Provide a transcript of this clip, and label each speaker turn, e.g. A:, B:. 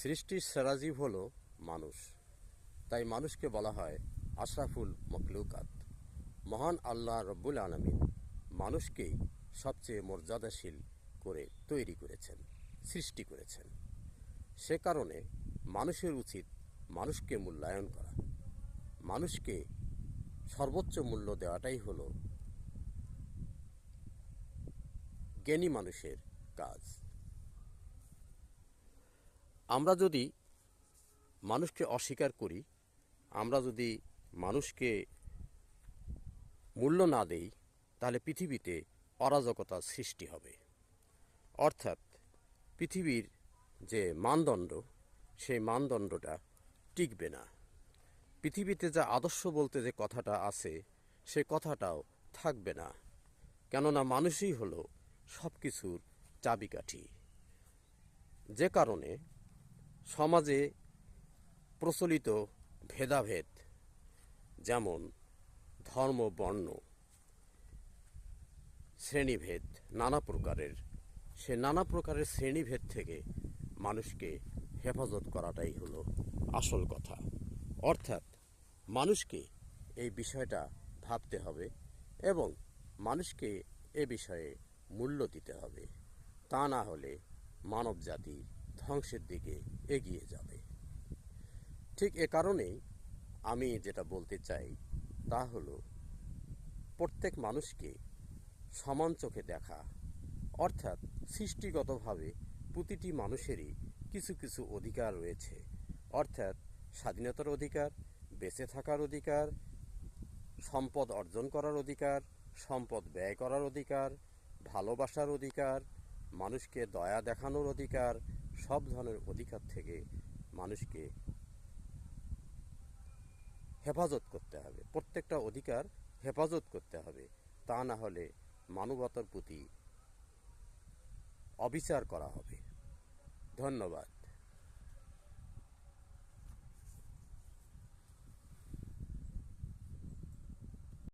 A: সৃষ্টির সেরাজীব হল মানুষ। তাই মানুষকে বলা হয় আশরাফুল মখলুকাত। মহান আল্লাহ রব্বুল আলমিন মানুষকেই সবচেয়ে মর্যাদাশীল করে তৈরি করেছেন, সৃষ্টি করেছেন। সে কারণে মানুষের উচিত মানুষকে মূল্যায়ন করা। মানুষকে সর্বোচ্চ মূল্য দেওয়াটাই হলো জ্ঞানী মানুষের কাজ। আমরা যদি মানুষকে অস্বীকার করি, আমরা যদি মানুষকে মূল্য না দেই, তাহলে পৃথিবীতে অরাজকতার সৃষ্টি হবে। অর্থাৎ পৃথিবীর যে মানদণ্ড, সেই মানদণ্ডটা টিকবে না। পৃথিবীতে যা আদর্শ বলতে যে কথাটা আছে, সে কথাটাও থাকবে না। কেননা মানুষই হলো সব কিছুর চাবিকাঠি। যে কারণে সমাজে প্রচলিত ভেদাভেদ, যেমন ধর্ম, বর্ণ, শ্রেণীভেদ, নানা প্রকারের। সে নানা প্রকারের শ্রেণীভেদ থেকে মানুষকে হেফাজত করাটাই হলো আসল কথা। অর্থাৎ মানুষকে এই বিষয়টা ভাবতে হবে এবং মানুষকে এ বিষয়ে মূল্য দিতে হবে। তা না হলে মানব জাতি ধ্বংসের দিকে এগিয়ে যাবে। ঠিক এ কারণেই আমি যেটা বলতে চাই তা হলো, প্রত্যেক মানুষকে সমান চোখে দেখা, অর্থাৎ সৃষ্টিগতভাবে প্রতিটি মানুষেরই কিছু কিছু অধিকার রয়েছে। অর্থাৎ স্বাধীনতার অধিকার, বেঁচে থাকার অধিকার, সম্পদ অর্জন করার অধিকার, সম্পদ ব্যয় করার অধিকার, ভালোবাসার অধিকার, মানুষকে দয়া দেখানোর অধিকার সব ধরনের অধিকার থেকে মানুষকে হেফাজত করতে হবে। প্রত্যেকটা অধিকার হেফাজত করতে হবে। তা না হলে মানবতার প্রতি অবিচার করা হবে। ধন্যবাদ।